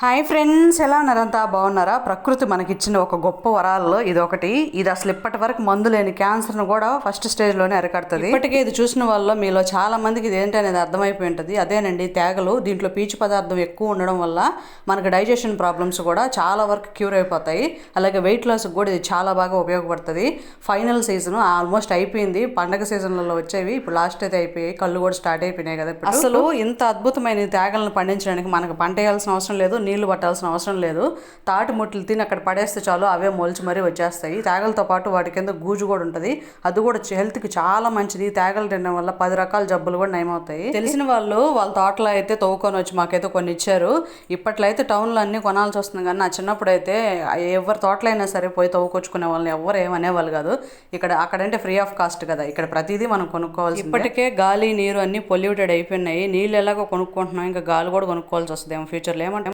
Hi friends ఎలా ఉన్నారంతా బాగున్నారా? ప్రకృతి మనకిచ్చిన ఒక గొప్ప వరాల్లో ఇది ఒకటి ఇది అసలు ఇప్పటి వరకు మందు లేని క్యాన్సర్ను కూడా ఫస్ట్ స్టేజ్లోనే అరికడుతుంది. ఇప్పటికే ఇది చూసిన వాళ్ళు మీలో చాలా మందికి ఇది ఏంటి అనేది అర్థమైపోయి ఉంటుంది. అదేనండి తేగలు. దీంట్లో పీచు పదార్థం ఎక్కువ ఉండడం వల్ల మనకు డైజెషన్ ప్రాబ్లమ్స్ కూడా చాలా వరకు క్యూర్ అయిపోతాయి. అలాగే వెయిట్ లాస్ కూడా ఇది చాలా బాగా ఉపయోగపడుతుంది. ఫైనల్ సీజన్ ఆల్మోస్ట్ అయిపోయింది. పండగ సీజన్లలో వచ్చేవి ఇప్పుడు లాస్ట్ అయితే అయిపోయాయి. కళ్ళు కూడా స్టార్ట్ అయిపోయినాయి కదా అసలు ఇంత అద్భుతమైన తేగలను పండించడానికి మనకు పంట వేయాల్సిన అవసరం లేదు. నీళ్ళు పట్టాల్సిన అవసరం లేదు. తాటి ముట్లు తిని అక్కడ పడేస్తే చాలు అవే మొలిచి మరీ వచ్చేస్తాయి. తేగలతో పాటు వాటి కింద గూజు కూడా ఉంటుంది. అది కూడా హెల్త్కి చాలా మంచిది. తేగలు తినడం వల్ల పది రకాల జబ్బులు కూడా నయమవుతాయి. తెలిసిన వాళ్ళు వాళ్ళ తోటలో అయితే తవ్వుకొని వచ్చి మాకైతే కొన్ని ఇచ్చారు. ఇప్పట్లో అయితే టౌన్లో అన్ని కొనాల్సి వస్తుంది. కానీ నా చిన్నప్పుడు అయితే ఎవరి తోటలో అయినా సరే పోయి తవ్వుకొచ్చుకునే వాళ్ళని ఎవరు ఏమనేవాళ్ళు కాదు. ఇక్కడ అక్కడంటే ఫ్రీ ఆఫ్ కాస్ట్ కదా. ఇక్కడ ప్రతిదీ మనం కొనుక్కోవాల్సి ఇప్పటికే గాలి నీరు అన్ని పొల్యూటెడ్ అయిపోయినాయి. నీళ్ళు ఎలాగో కొనుక్కుంటున్నాం. ఇంకా గాలి కూడా కొనుక్కోవాల్సి వస్తుంది ఏమో ఫ్యూచర్లో ఏమంటే